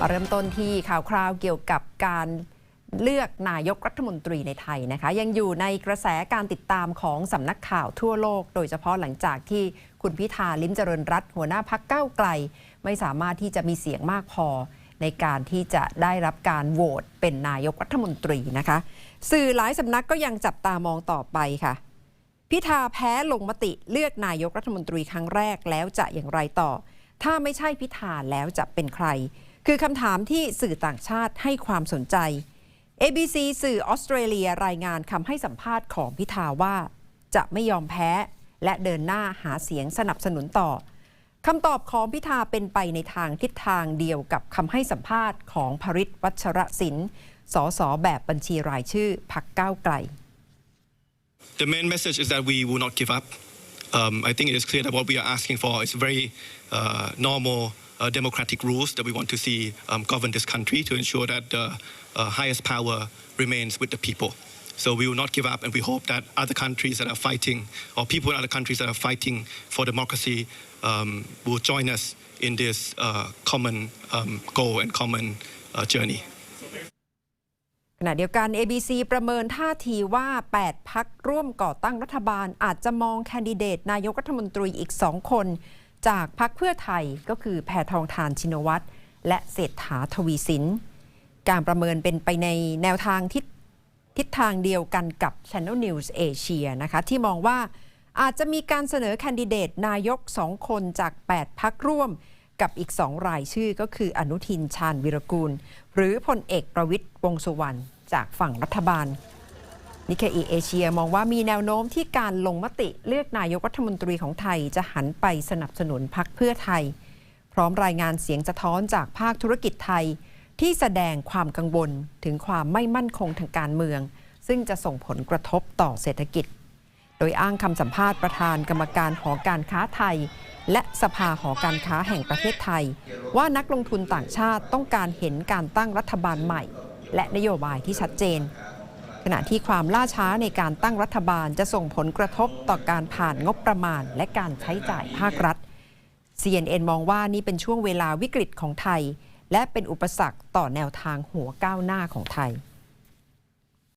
มาเริ่มต้นที่ข่าวคราวเกี่ยวกับการเลือกนายกรัฐมนตรีในไทยนะคะ ยังอยู่ในกระแสการติดตามของสำนักข่าวทั่วโลก โดยเฉพาะหลังจากที่คุณพิธาลิ้มเจริญรัตหัวหน้าพักเก้าวไกล ไม่สามารถที่จะมีเสียงมากพอ ในการที่จะได้รับการโหวตเป็นนายกรัฐมนตรีนะคะ สื่อหลายสำนักก็ยังจับตามองต่อไปค่ะ พิธาแพ้ลงมติเลือกนายกรัฐมนตรีครั้งแรกแล้วจะอย่างไรต่อ ถ้าไม่ใช่พิธาแล้วจะเป็นใคร คือคำถามที่สื่อต่างชาติให้ความสนใจ ABC สื่อออสเตรเลียรายงานคำให้สัมภาษณ์ของพิธาว่า จะไม่ยอมแพ้ และเดินหน้าหาเสียงสนับสนุนต่อคำตอบของพิธาเป็นไปในทางทิศทางเดียวกับคำให้สัมภาษณ์ของพริตวัชรศิลป์สสแบบบัญชีรายชื่อพักก้าวไกล The main message is that we will not give up. Um, I think it is clear that what we are asking for is very uh, normal uh, democratic rules that we want to see um, govern this country to ensure that the uh, highest power remains with the people. So we will not give up, and we hope that other countries that are fighting, or people in other countries that are fighting for democracy, um, will join us in this uh, common um, goal and common uh, journey. ขณะเดียวกัน ABC ประเมินท่าทีว่า 8 พักร่วมก่อตั้งรัฐบาล อาจจะมองแคนดิเดตนายกรัฐมนตรีอีก 2 คน จากพักเพื่อไทยก็คือแพทองทานชินวัตรและเศรษฐาทวีสิน การประเมินเป็นไปในแนวทางทิศทิศทางเดียวกันกับ Channel News Asia นะคะที่มองว่าอาจจะมีการเสนอแคนดิเดตนายก 2 คนจาก 8 พักร่วมกับอีก 2 รายชื่อก็คืออนุทินชาญวิรกูล หรือพลเอกประวิตยวงสุวรรณจากฝั่งรัฐบาล นิเคอีเอเชียมองว่ามีแนวโน้มที่การลงมติเลือกนายกรัฐมนตรีของไทยจะหันไปสนับสนุนพักเพื่อไทย พร้อมรายงานเสียงสะท้อนจากภาคธุรกิจไทย ที่แสดงความกังวลถึงความไม่มั่นคงทางการเมือง ซึ่งจะส่งผลกระทบต่อเศรษฐกิจ โดยอ้างคำสัมภาษณ์ประธานกรรมการหอการค้าไทย และสภาหอการค้าแห่งประเทศไทย ว่านักลงทุนต่างชาติต้องการเห็นการตั้งรัฐบาลใหม่ และนโยบายที่ชัดเจน ณะที่ความล่าช้าในการตั้งรัฐบาลจะส่งผลกระทบต่อการผ่านงบประมาณ และการใช้จ่ายภาครัฐ CNN มองว่านี่เป็นช่วงเวลาวิกฤตของไทย และเป็นอุปสรรคต่อแนวทางหัวก้าวหน้าของไทย